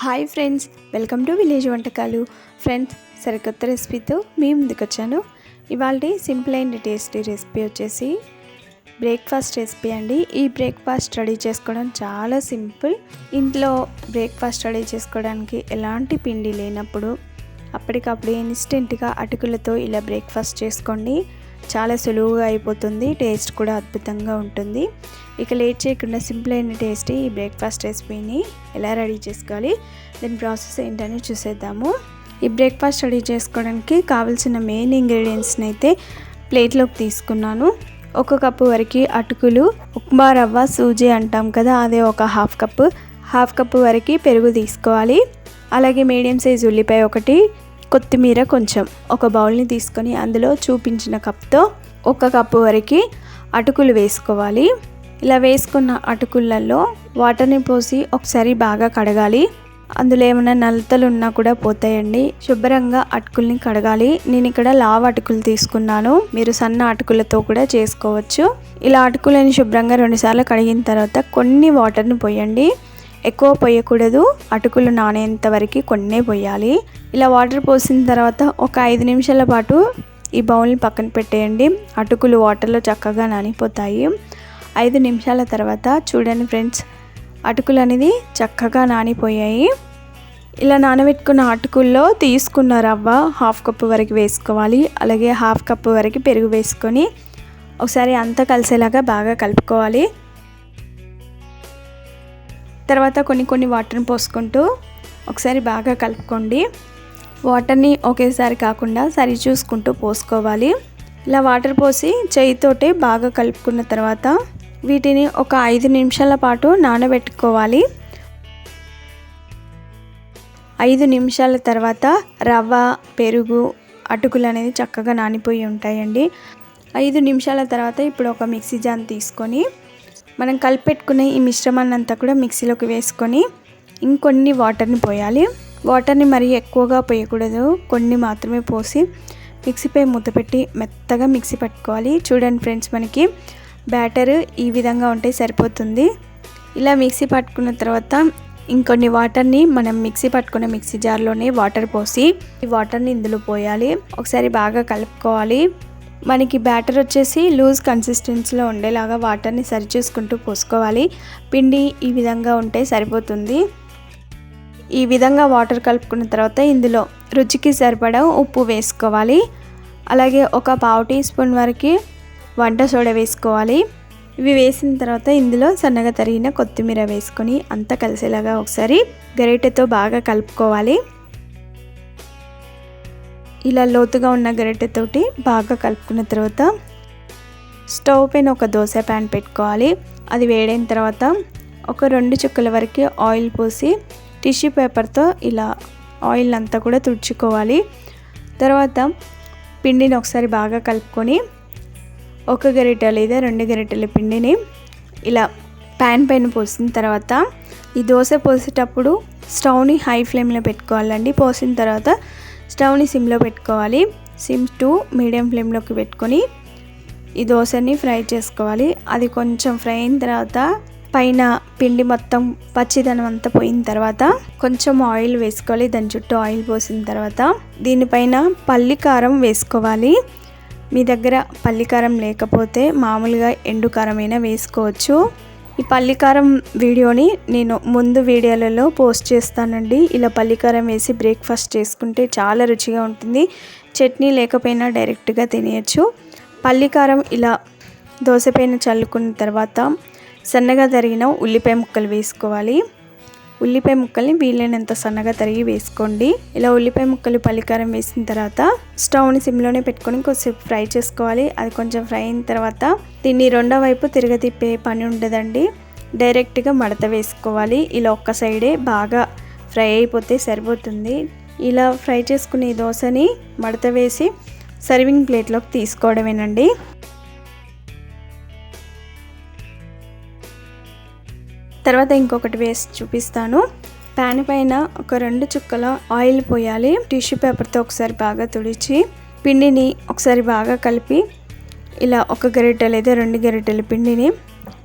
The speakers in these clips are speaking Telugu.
Hi friends welcome to village వంటకాలు. ఫ్రెండ్స్ సరికొత్త రెసిపీతో మీ ముందుకు వచ్చాను ఇవాళ సింపుల్ అండ్ టేస్టీ రెసిపీ వచ్చేసి బ్రేక్ఫాస్ట్ రెసిపీ అండి. ఈ బ్రేక్ఫాస్ట్ రెడీ చేసుకోవడం చాలా సింపుల్. ఇంట్లో బ్రేక్ఫాస్ట్ రెడీ చేసుకోవడానికి ఎలాంటి పిండి లేనప్పుడు అప్పటికప్పుడు ఇన్స్టెంట్గా అటుకులతో ఇలా బ్రేక్ఫాస్ట్ చేసుకోండి. చాలా సులువుగా అయిపోతుంది టేస్ట్ కూడా అద్భుతంగా ఉంటుంది. ఇక లేట్ చేయకుండా సింపుల్ అయిన టేస్టీ ఈ బ్రేక్ఫాస్ట్ రెసిపీని ఎలా రెడీ చేసుకోవాలి దాని ప్రాసెస్ ఏంటని చూసేద్దాము. ఈ బ్రేక్ఫాస్ట్ రెడీ చేసుకోవడానికి కావాల్సిన మెయిన్ ఇంగ్రీడియంట్స్ని అయితే ప్లేట్లోకి తీసుకున్నాను. ఒక కప్పు వరకు అటుకులు ఉప్మా రవ్వ సూజీ అంటాం కదా అదే ఒక హాఫ్ కప్పు. హాఫ్ కప్పు వరకు పెరుగు తీసుకోవాలి. అలాగే మీడియం సైజ్ ఉల్లిపాయ ఒకటి కొత్తిమీర కొంచెం. ఒక బౌల్ని తీసుకొని అందులో చూపించిన కప్తో ఒక కప్పు వరకు అటుకులు వేసుకోవాలి. ఇలా వేసుకున్న అటుకులలో వాటర్ని పోసి ఒకసారి బాగా కడగాలి. అందులో ఏమైనా నలతలు ఉన్నా కూడా పోతాయండి. శుభ్రంగా అటుకుల్ని కడగాలి. నేను ఇక్కడ లావ్ అటుకులు తీసుకున్నాను. మీరు సన్న అటుకులతో కూడా చేసుకోవచ్చు. ఇలా అటుకులని శుభ్రంగా రెండుసార్లు కడిగిన తర్వాత కొన్ని వాటర్ని పోయండి. ఎక్కువ పోయకూడదు. అటుకులు నానేంత వరకు కొన్నే పోయాలి. ఇలా వాటర్ పోసిన తర్వాత ఒక ఐదు నిమిషాల పాటు ఈ బౌల్ని పక్కన పెట్టేయండి. అటుకులు వాటర్లో చక్కగా నానిపోతాయి. ఐదు నిమిషాల తర్వాత చూడండి ఫ్రెండ్స్ అటుకులు అనేది చక్కగా నానిపోయాయి. ఇలా నానబెట్టుకున్న అటుకుల్లో తీసుకున్న రవ్వ హాఫ్ కప్పు వరకు వేసుకోవాలి. అలాగే హాఫ్ కప్పు వరకు పెరుగు వేసుకొని ఒకసారి అంతా కలిసేలాగా బాగా కలుపుకోవాలి. తర్వాత కొన్ని కొన్ని వాటర్ని పోసుకుంటూ ఒకసారి బాగా కలుపుకోండి. వాటర్ని ఒకేసారి కాకుండా సరి చూసుకుంటూ పోసుకోవాలి. ఇలా వాటర్ పోసి చేయితోటి బాగా కలుపుకున్న తర్వాత వీటిని ఒక ఐదు నిమిషాల పాటు నానబెట్టుకోవాలి. ఐదు నిమిషాల తర్వాత రవ్వ పెరుగు అటుకులు అనేది చక్కగా నానిపోయి ఉంటాయండి. ఐదు నిమిషాల తర్వాత ఇప్పుడు ఒక మిక్సీ జాన్ తీసుకొని మనం కలిపెట్టుకునే ఈ మిశ్రమాన్ని అంతా కూడా మిక్సీలోకి వేసుకొని ఇంకొన్ని వాటర్ని పోయాలి. వాటర్ని మరీ ఎక్కువగా పోయకూడదు. కొన్ని మాత్రమే పోసి మిక్సీపై మూత పెట్టి మెత్తగా మిక్సీ పట్టుకోవాలి. చూడండి ఫ్రెండ్స్ మనకి బ్యాటర్ ఈ విధంగా ఉంటే సరిపోతుంది. ఇలా మిక్సీ పట్టుకున్న తర్వాత ఇంకొన్ని వాటర్ని మనం మిక్సీ పట్టుకున్న మిక్సీ జార్లోనే వాటర్ పోసి ఈ వాటర్ని ఇందులో పోయాలి. ఒకసారి బాగా కలుపుకోవాలి. మనకి బ్యాటర్ వచ్చేసి లూజ్ కన్సిస్టెన్సీలో ఉండేలాగా వాటర్ని సరిచూసుకుంటూ పోసుకోవాలి. పిండి ఈ విధంగా ఉంటే సరిపోతుంది. ఈ విధంగా వాటర్ కలుపుకున్న తర్వాత ఇందులో రుచికి సరిపడా ఉప్పు వేసుకోవాలి. అలాగే ఒక పావు టీ స్పూన్ వరకు వంట సోడా వేసుకోవాలి. ఇవి వేసిన తర్వాత ఇందులో సన్నగా తరిగిన కొత్తిమీర వేసుకొని అంతా కలిసేలాగా ఒకసారి గరిటెతో బాగా కలుపుకోవాలి. ఇలా లోతుగా ఉన్న గరిటెతోటి బాగా కలుపుకున్న తర్వాత స్టవ్ పైన ఒక దోశ ప్యాన్ పెట్టుకోవాలి. అది వేడైన తర్వాత ఒక రెండు చుక్కల వరకు ఆయిల్ పోసి టిష్యూ పేపర్తో ఇలా ఆయిల్ అంతా కూడా తుడుచుకోవాలి. తర్వాత పిండిని ఒకసారి బాగా కలుపుకొని ఒక గరిట లేదా రెండు గరిటెల పిండిని ఇలా ప్యాన్ పైన పోసిన తర్వాత ఈ దోశ పోసేటప్పుడు స్టవ్ని హై ఫ్లేమ్లో పెట్టుకోవాలండి. పోసిన తర్వాత స్టవ్ని సిమ్లో పెట్టుకోవాలి. సిమ్ టు మీడియం ఫ్లేమ్లోకి పెట్టుకొని ఈ దోశని ఫ్రై చేసుకోవాలి. అది కొంచెం ఫ్రై అయిన తర్వాత పైన పిండి మొత్తం పచ్చిదనం అంతా పోయిన తర్వాత కొంచెం ఆయిల్ వేసుకోవాలి. దాని చుట్టూ ఆయిల్ పోసిన తర్వాత దీనిపైన పల్లి కారం వేసుకోవాలి. మీ దగ్గర పల్లికారం లేకపోతే మామూలుగా ఎండు కారమైనా వేసుకోవచ్చు. ఈ పల్లికారం వీడియోని నేను ముందు వీడియోలలో పోస్ట్ చేస్తానండి. ఇలా పల్లికారం వేసి బ్రేక్ఫాస్ట్ చేసుకుంటే చాలా రుచిగా ఉంటుంది. చట్నీ లేకపోయినా డైరెక్ట్గా తినేయచ్చు. పల్లికారం ఇలా దోశపైన చల్లుకున్న తర్వాత సన్నగా తరిగిన ఉల్లిపాయ ముక్కలు వేసుకోవాలి. ఉల్లిపాయ ముక్కల్ని వీలైనంత సన్నగా తరిగి వేసుకోండి. ఇలా ఉల్లిపాయ ముక్కలు పల్లికారం వేసిన తర్వాత స్టవ్ని సిమ్లోనే పెట్టుకొని కొద్దిసేపు ఫ్రై చేసుకోవాలి. అది కొంచెం ఫ్రై అయిన తర్వాత దీన్ని రెండో వైపు తిరగతిప్పే పని ఉండదండి. డైరెక్ట్గా మడత వేసుకోవాలి. ఇలా ఒక్క సైడే బాగా ఫ్రై అయిపోతే సరిపోతుంది. ఇలా ఫ్రై చేసుకునే దోశని మడత వేసి సర్వింగ్ ప్లేట్లోకి తీసుకోవడమేనండి. తర్వాత ఇంకొకటి వేసి చూపిస్తాను. ప్యాన్ పైన ఒక రెండు చుక్కల ఆయిల్ పోయాలి. టిష్యూ పేపర్తో ఒకసారి బాగా తుడిచి పిండిని ఒకసారి బాగా కలిపి ఇలా ఒక గరిట లేదా రెండు గరిటెల పిండిని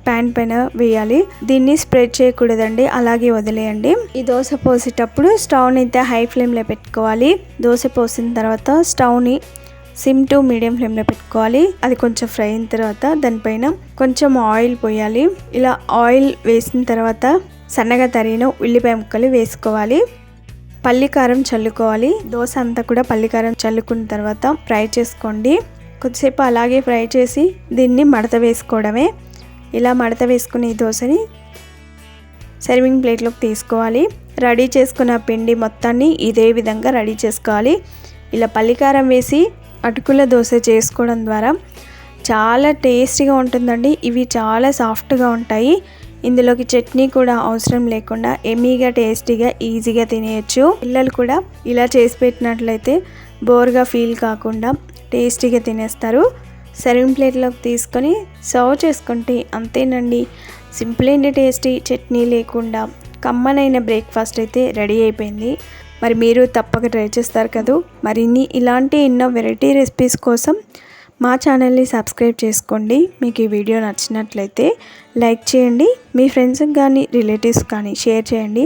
ప్యాన్ పైన వేయాలి. దీన్ని స్ప్రెడ్ చేయకూడదండి అలాగే వదిలేయండి. ఈ దోశ పోసేటప్పుడు స్టవ్ని అయితే హై ఫ్లేమ్లో పెట్టుకోవాలి. దోశ పోసిన తర్వాత స్టవ్ని సిమ్ టు మీడియం ఫ్లేమ్లో పెట్టుకోవాలి. అది కొంచెం ఫ్రై అయిన తర్వాత దానిపైన కొంచెం ఆయిల్ పోయాలి. ఇలా ఆయిల్ వేసిన తర్వాత సన్నగా తరిగిన ఉల్లిపాయ ముక్కలు వేసుకోవాలి. పల్లికారం చల్లుకోవాలి. దోశ అంతా కూడా పల్లికారం చల్లుకున్న తర్వాత ఫ్రై చేసుకోండి. కొద్దిసేపు అలాగే ఫ్రై చేసి దీన్ని మడత వేసుకోవడమే. ఇలా మడత వేసుకుని ఈ దోశని సర్వింగ్ ప్లేట్లోకి తీసుకోవాలి. రెడీ చేసుకున్న పిండి మొత్తాన్ని ఇదే విధంగా రెడీ చేసుకోవాలి. ఇలా పల్లికారం వేసి అటుకుల దోశ చేసుకోవడం ద్వారా చాలా టేస్టీగా ఉంటుందండి. ఇవి చాలా సాఫ్ట్గా ఉంటాయి. ఇందులోకి చట్నీ కూడా అవసరం లేకుండా ఎమీగా టేస్టీగా ఈజీగా తినేయచ్చు. పిల్లలు కూడా ఇలా చేసి పెట్టినట్లయితే బోర్గా ఫీల్ కాకుండా టేస్టీగా తినేస్తారు. సర్వింగ్ ప్లేట్లోకి తీసుకొని సర్వ్ చేసుకుంటే అంతేనండి. సింపుల్ అండ్ టేస్టీ చట్నీ లేకుండా కమ్మనైన బ్రేక్ఫాస్ట్ అయితే రెడీ అయిపోయింది. మరి మీరు తప్పక ట్రై చేస్తారు కదా. మరిన్ని ఇలాంటి ఎన్నో వెరైటీ రెసిపీస్ కోసం మా ఛానల్ని సబ్స్క్రైబ్ చేసుకోండి. మీకు ఈ వీడియో నచ్చినట్లయితే లైక్ చేయండి. మీ ఫ్రెండ్స్కి కానీ రిలేటివ్స్ కానీ షేర్ చేయండి.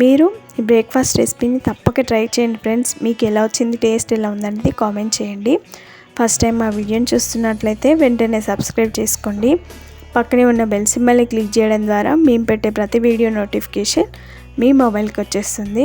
మీరు ఈ బ్రేక్ఫాస్ట్ రెసిపీని తప్పక ట్రై చేయండి ఫ్రెండ్స్. మీకు ఎలా వచ్చింది టేస్ట్ ఎలా ఉందనేది కామెంట్ చేయండి. ఫస్ట్ టైం మా వీడియోని చూస్తున్నట్లయితే వెంటనే సబ్స్క్రైబ్ చేసుకోండి. పక్కనే ఉన్న బెల్ సింబల్ని క్లిక్ చేయడం ద్వారా మేము పెట్టే ప్రతి వీడియో నోటిఫికేషన్ మీ మొబైల్కి వచ్చేస్తుంది.